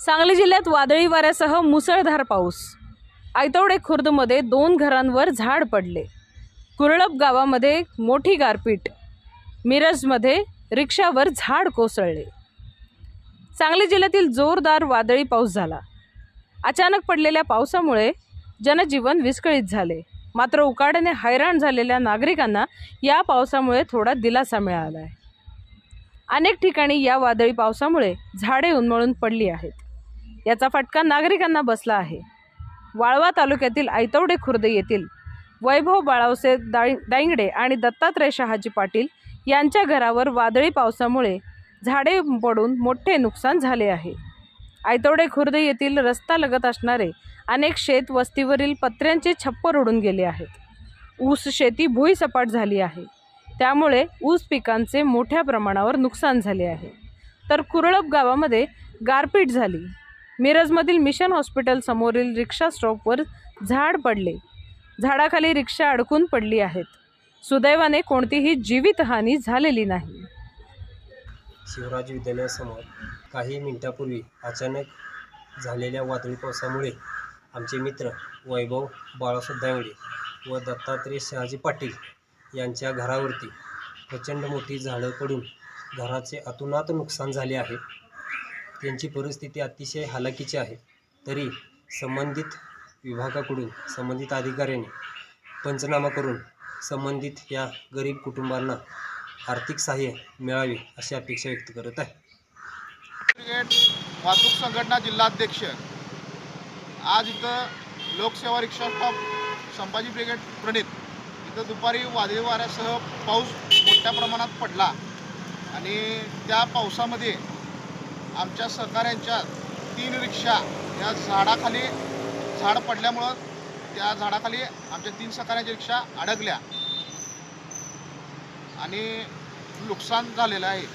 सांगली जिल्ह्यात वादळी वाऱ्यासह मुसळधार पाऊस. आयतवडे खुर्दमध्ये दोन घरांवर झाड पडले. कुरळप गावामध्ये मोठी गारपीट. मिरजमध्ये रिक्षावर झाड कोसळले. सांगली जिल्ह्यातील जोरदार वादळी पाऊस झाला. अचानक पडलेल्या पावसामुळे जनजीवन विस्कळीत झाले. मात्र उकाड्याने हैराण झालेल्या नागरिकांना या पावसामुळे थोडा दिलासा मिळाला आहे अनेक ठिकाणी या वादळी पावसामुळे झाडे उन्मळून पडली आहेत. याचा फटका नागरिकांना बसला आहे. वाळवा तालुक्यातील आयतवडे खुर्द येथील वैभव बाळावसे दाळी दाईंगडे आणि दत्तात्रय शहाजी पाटील यांच्या घरावर वादळी पावसामुळे झाडे पडून मोठे नुकसान झाले आहे. आयतवडे खुर्द येथील रस्ता लगत असणारे अनेक शेत वस्तीवरील पत्र्यांचे छप्पर उडून गेले आहेत. ऊस शेती भुईसपाट झाली आहे. त्यामुळे ऊस पिकांचे मोठ्या प्रमाणावर नुकसान झाले आहे. तर कुरळप गावामध्ये गारपीट झाली. मिरजमधील मिशन हॉस्पिटल समोरील रिक्षा स्टॉपवर झाड पडले. झाडाखाली रिक्षा अडकून पडली आहेत. सुदैवाने कोणतीही जीवितहानी झालेली नाही. शिवराज विद्यालयासमोर काही मिनिटापूर्वी अचानक झालेल्या वादळी पावसामुळे आमचे मित्र वैभव बाळासाहेब दांगडे व दत्तात्रय शहाजी पाटील यांच्या घरावरती प्रचंड मोठी झाडं पडून घराचे अतोनात नुकसान झाले आहे. त्यांची परिस्थिती अतिशय हालाकीची आहे. तरी संबंधित विभागाकडून संबंधित अधिकाऱ्यांनी पंचनामा करून संबंधित या गरीब कुटुंबांना आर्थिक सहाय्य मिळावे अशी अपेक्षा व्यक्त करत आहे. वाहतूक संघटना जिल्हाध्यक्ष. आज इथं लोकसेवा रिक्षा स्टॉप संभाजी ब्रिगेड प्रणित. इथं दुपारी वादळी वाऱ्यासह पाऊस मोठ्या प्रमाणात पडला. आणि त्या पावसामध्ये आमच्या सहकाऱ्यांच्या तीन रिक्षा या झाडाखाली झाड पडल्यामुळं त्या झाडाखाली आमच्या तीन सहकाऱ्यांच्या रिक्षा अडकल्या. आणि नुकसान झालेलं आहे.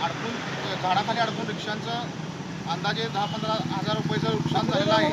अडकून झाडाखाली अडकून रिक्षांचं अंदाजे दहा पंधरा हजार रुपयाचं नुकसान झालेलं आहे.